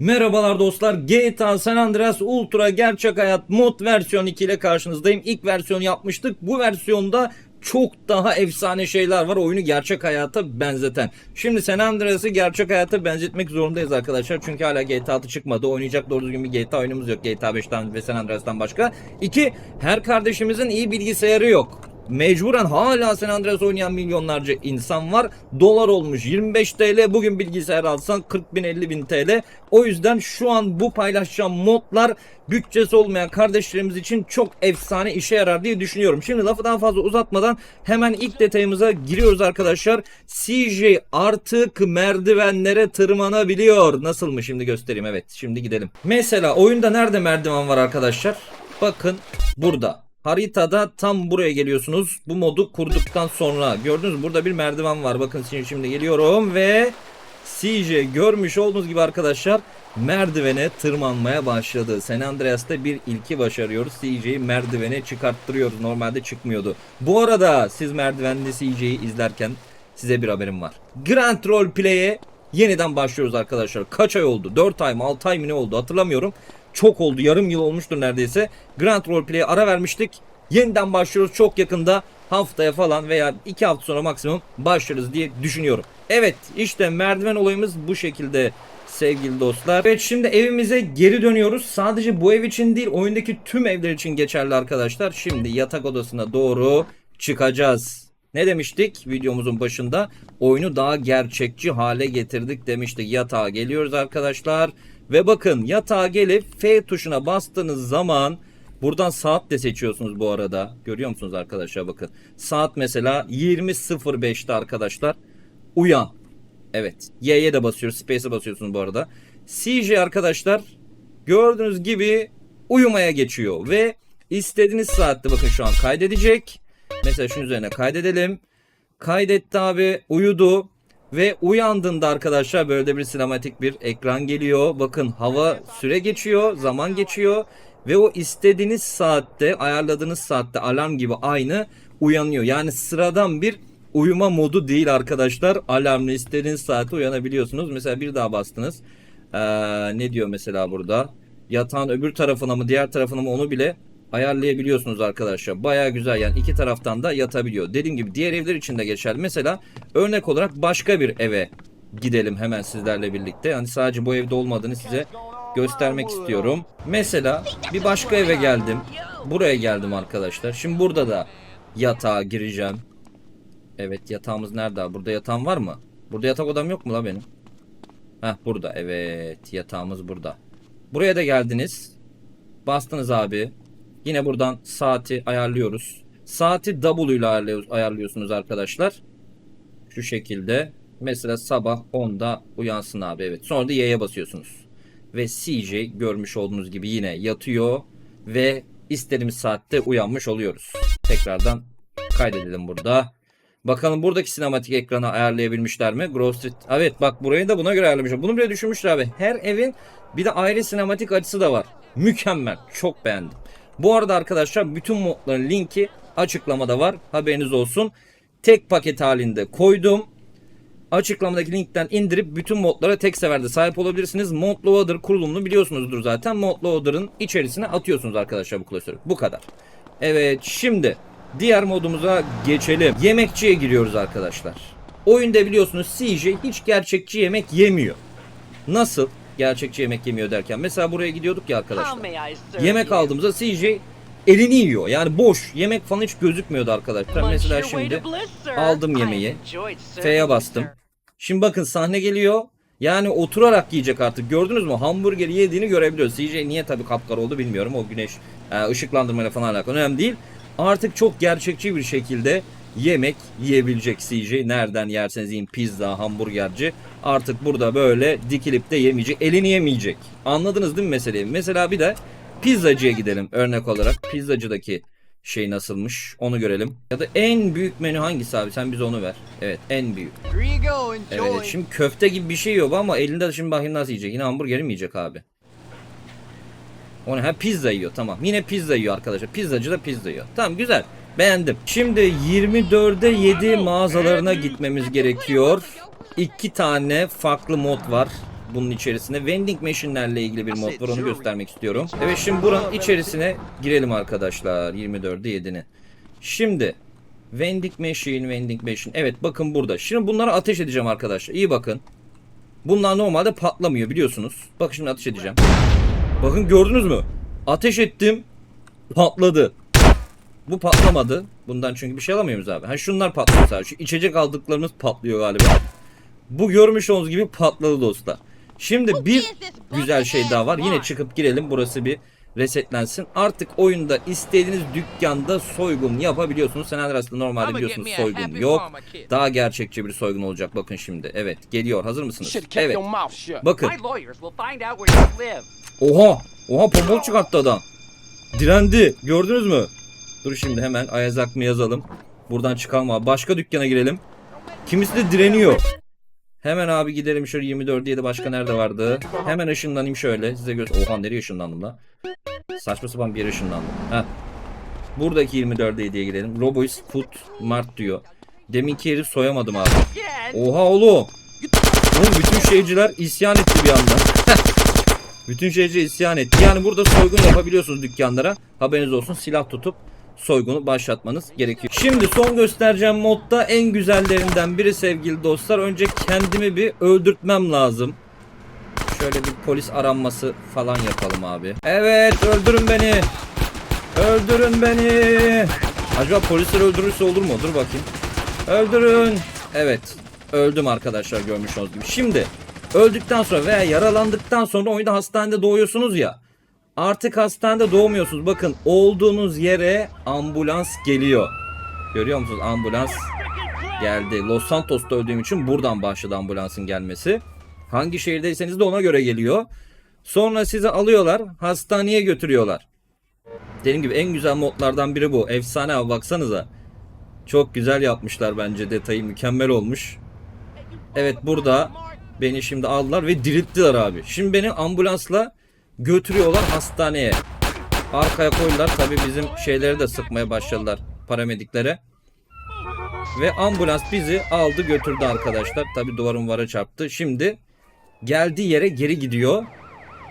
Merhabalar dostlar. GTA San Andreas Ultra Gerçek Hayat Mod versiyon 2 ile karşınızdayım. İlk versiyonu yapmıştık. Bu versiyonda çok daha efsane şeyler var oyunu gerçek hayata benzeten. Şimdi San Andreas'ı gerçek hayata benzetmek zorundayız arkadaşlar. Çünkü hala GTA 6 çıkmadı. Oynayacak doğru düzgün bir GTA oyunumuz yok. GTA 5'ten ve San Andreas'tan başka. İki, her kardeşimizin iyi bilgisayarı yok. Mecburen hala San Andreas oynayan milyonlarca insan var. Dolar olmuş 25 TL. Bugün bilgisayar alsan 40 bin 50 bin TL. O yüzden şu an bu paylaşacağım modlar bütçesi olmayan kardeşlerimiz için çok efsane işe yarar diye düşünüyorum. Şimdi lafı daha fazla uzatmadan hemen ilk detayımıza giriyoruz arkadaşlar. CJ artık merdivenlere tırmanabiliyor. Nasıl mı şimdi göstereyim evet şimdi gidelim. Mesela oyunda nerede merdiven var arkadaşlar? Bakın burada. Haritada tam buraya geliyorsunuz. Bu modu kurduktan sonra gördünüz mü? Burada bir merdiven var. Bakın şimdi, şimdi geliyorum ve CJ görmüş olduğunuz gibi arkadaşlar merdivene tırmanmaya başladı. San Andreas'ta bir ilki başarıyoruz. CJ'yi merdivene çıkarttırıyoruz. Normalde çıkmıyordu. Bu arada siz merdivende CJ'yi izlerken size bir haberim var. Grand Role Play'e yeniden başlıyoruz arkadaşlar. Kaç ay oldu? 4 ay mı 6 ay mı ne oldu hatırlamıyorum. Çok oldu. Yarım yıl olmuştur neredeyse. Grand Role Play'e ara vermiştik. Yeniden başlıyoruz çok yakında. Haftaya falan veya 2 hafta sonra maksimum başlarız diye düşünüyorum. Evet işte merdiven olayımız bu şekilde sevgili dostlar. Evet şimdi evimize geri dönüyoruz. Sadece bu ev için değil oyundaki tüm evler için geçerli arkadaşlar. Şimdi yatak odasına doğru çıkacağız. Ne demiştik videomuzun başında? Oyunu daha gerçekçi hale getirdik demiştik. Yatağa geliyoruz arkadaşlar. Ve bakın yatağa gelip F tuşuna bastığınız zaman buradan saat de seçiyorsunuz bu arada. Görüyor musunuz arkadaşlar bakın. Saat mesela 20.05'te arkadaşlar. Uyan. Evet. Y'ye de basıyoruz. Space'e basıyorsunuz bu arada. CJ arkadaşlar gördüğünüz gibi uyumaya geçiyor ve istediğiniz saatte bakın şu an kaydedecek. Mesela şunun üzerine kaydedelim. Kaydetti abi uyudu ve uyandığında arkadaşlar böyle bir sinematik bir ekran geliyor. Bakın hava süre geçiyor, zaman geçiyor ve o istediğiniz saatte, ayarladığınız saatte alarm gibi aynı uyanıyor. Yani sıradan bir uyuma modu değil arkadaşlar. Alarmlı istediğiniz saatte uyanabiliyorsunuz. Mesela bir daha bastınız. Ee, ne diyor mesela burada? Yatağın öbür tarafına mı diğer tarafına mı onu bile ayarlayabiliyorsunuz arkadaşlar. Baya güzel yani iki taraftan da yatabiliyor. Dediğim gibi diğer evler için de geçerli. Mesela örnek olarak başka bir eve gidelim hemen sizlerle birlikte. Yani sadece bu evde olmadığını size göstermek istiyorum. Mesela bir başka eve geldim. Buraya geldim arkadaşlar. Şimdi burada da yatağa gireceğim. Evet yatağımız nerede? Burada yatağım var mı? Burada yatak odam yok mu la benim? Heh burada evet yatağımız burada. Buraya da geldiniz. Bastınız abi. Yine buradan saati ayarlıyoruz. Saati W ile ayarlıyor- ayarlıyorsunuz arkadaşlar. Şu şekilde. Mesela sabah 10'da uyansın abi evet. Sonra da Y'ye basıyorsunuz. Ve CJ görmüş olduğunuz gibi yine yatıyor. Ve istediğimiz saatte uyanmış oluyoruz. Tekrardan kaydedelim burada. Bakalım buradaki sinematik ekranı ayarlayabilmişler mi? Grove Street. Evet bak burayı da buna göre ayarlamışlar. Bunu bile düşünmüşler abi. Her evin bir de ayrı sinematik açısı da var. Mükemmel. Çok beğendim. Bu arada arkadaşlar bütün modların linki açıklamada var. Haberiniz olsun. Tek paket halinde koydum. Açıklamadaki linkten indirip bütün modlara tek seferde sahip olabilirsiniz. Mod Loader kurulumunu biliyorsunuzdur zaten. Mod Loader'ın içerisine atıyorsunuz arkadaşlar bu klasörü. Bu kadar. Evet şimdi diğer modumuza geçelim. Yemekçiye giriyoruz arkadaşlar. Oyunda biliyorsunuz CJ hiç gerçekçi yemek yemiyor. Nasıl gerçekçi yemek yemiyor derken mesela buraya gidiyorduk ya arkadaşlar. Yemek aldığımızda CJ elini yiyor. Yani boş. Yemek falan hiç gözükmüyordu arkadaşlar. Mesela şimdi aldım yemeği. F'ye bastım. Şimdi bakın sahne geliyor. Yani oturarak yiyecek artık. Gördünüz mü? Hamburgeri yediğini görebiliyoruz. CJ niye tabii kapkara oldu bilmiyorum. O güneş e, ışıklandırmayla falan alakalı. Önemli değil. Artık çok gerçekçi bir şekilde yemek yiyebilecek CJ. Nereden yerseniz yiyin pizza, hamburgerci. Artık burada böyle dikilip de yemeyecek. Elini yemeyecek. Anladınız değil mi meseleyi? Mesela bir de pizzacıya gidelim örnek olarak. Pizzacıdaki şey nasılmış onu görelim. Ya da en büyük menü hangisi abi? Sen bize onu ver. Evet en büyük. Evet şimdi köfte gibi bir şey yok ama elinde şimdi bakayım nasıl yiyecek. Yine hamburgeri mi yiyecek abi? O ne? Ha pizza yiyor tamam. Yine pizza yiyor arkadaşlar. Pizzacı da pizza yiyor. Tamam güzel. Beğendim. Şimdi 24'e 7 mağazalarına gitmemiz gerekiyor. İki tane farklı mod var. bunun içerisine. Vending machine'lerle ilgili bir mod var onu göstermek istiyorum. Evet şimdi buranın içerisine girelim arkadaşlar. 24'ü 7'ni. Şimdi vending machine, vending machine. Evet bakın burada. Şimdi bunlara ateş edeceğim arkadaşlar. İyi bakın. Bunlar normalde patlamıyor biliyorsunuz. Bakın şimdi ateş edeceğim. Bakın gördünüz mü? Ateş ettim. Patladı. Bu patlamadı. Bundan çünkü bir şey alamıyoruz abi. Ha şunlar patlıyor sadece. Şu içecek aldıklarımız patlıyor galiba. Bu görmüş olduğunuz gibi patladı dostlar. Şimdi bir güzel şey daha var. Yine çıkıp girelim. Burası bir resetlensin. Artık oyunda istediğiniz dükkanda soygun yapabiliyorsunuz. Sen aslında normalde biliyorsunuz soygun yok. Daha gerçekçi bir soygun olacak. Bakın şimdi. Evet geliyor. Hazır mısınız? Evet. Bakın. Oha! Oha pompon çıkarttı adam. Direndi. Gördünüz mü? Dur şimdi hemen Ayaz Akmı yazalım. Buradan çıkalım abi. Başka dükkana girelim. Kimisi de direniyor. Hemen abi gidelim şöyle 24 7 başka nerede vardı? Hemen ışınlanayım şöyle. Size göster. Oha nereye ışınlandım la? Saçma sapan bir yere ışınlandım. Heh. Buradaki 24 7'ye girelim. Robois Food Mart diyor. Deminki yeri soyamadım abi. Oha oğlum. Oğlum bütün şeyciler isyan etti bir anda. bütün şeyci isyan etti. Yani burada soygun yapabiliyorsunuz dükkanlara. Haberiniz olsun silah tutup soygunu başlatmanız gerekiyor. Şimdi son göstereceğim modda en güzellerinden biri sevgili dostlar. Önce kendimi bir öldürtmem lazım. Şöyle bir polis aranması falan yapalım abi. Evet öldürün beni. Öldürün beni. Acaba polisler öldürürse olur mu? Dur bakayım. Öldürün. Evet. Öldüm arkadaşlar görmüş olduğunuz gibi. Şimdi öldükten sonra veya yaralandıktan sonra oyunda hastanede doğuyorsunuz ya. Artık hastanede doğmuyorsunuz. Bakın olduğunuz yere ambulans geliyor. Görüyor musunuz? Ambulans geldi. Los Santos'ta öldüğüm için buradan başladı ambulansın gelmesi. Hangi şehirdeyseniz de ona göre geliyor. Sonra sizi alıyorlar, hastaneye götürüyorlar. Dediğim gibi en güzel modlardan biri bu. Efsane abi baksanıza. Çok güzel yapmışlar bence detayı mükemmel olmuş. Evet burada beni şimdi aldılar ve dirilttiler abi. Şimdi beni ambulansla götürüyorlar hastaneye. Arkaya koydular tabi bizim şeyleri de sıkmaya başladılar paramediklere. Ve ambulans bizi aldı götürdü arkadaşlar. Tabi duvarın vara çarptı. Şimdi geldiği yere geri gidiyor.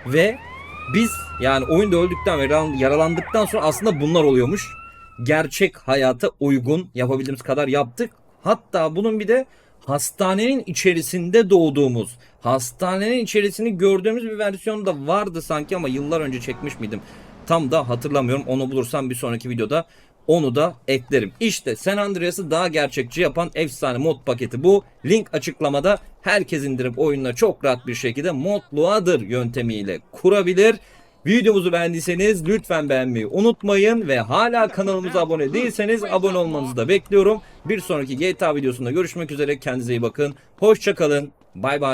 Ve biz yani oyunda öldükten ve yaralan- yaralandıktan sonra aslında bunlar oluyormuş. Gerçek hayata uygun yapabildiğimiz kadar yaptık. Hatta bunun bir de hastanenin içerisinde doğduğumuz, hastanenin içerisini gördüğümüz bir versiyonu da vardı sanki ama yıllar önce çekmiş miydim? Tam da hatırlamıyorum. Onu bulursam bir sonraki videoda onu da eklerim. İşte San Andreas'ı daha gerçekçi yapan efsane mod paketi bu. Link açıklamada. Herkes indirip oyunla çok rahat bir şekilde modluadır yöntemiyle kurabilir. Videomuzu beğendiyseniz lütfen beğenmeyi unutmayın ve hala kanalımıza abone değilseniz abone olmanızı da bekliyorum. Bir sonraki GTA videosunda görüşmek üzere. Kendinize iyi bakın. Hoşçakalın. Bay bay.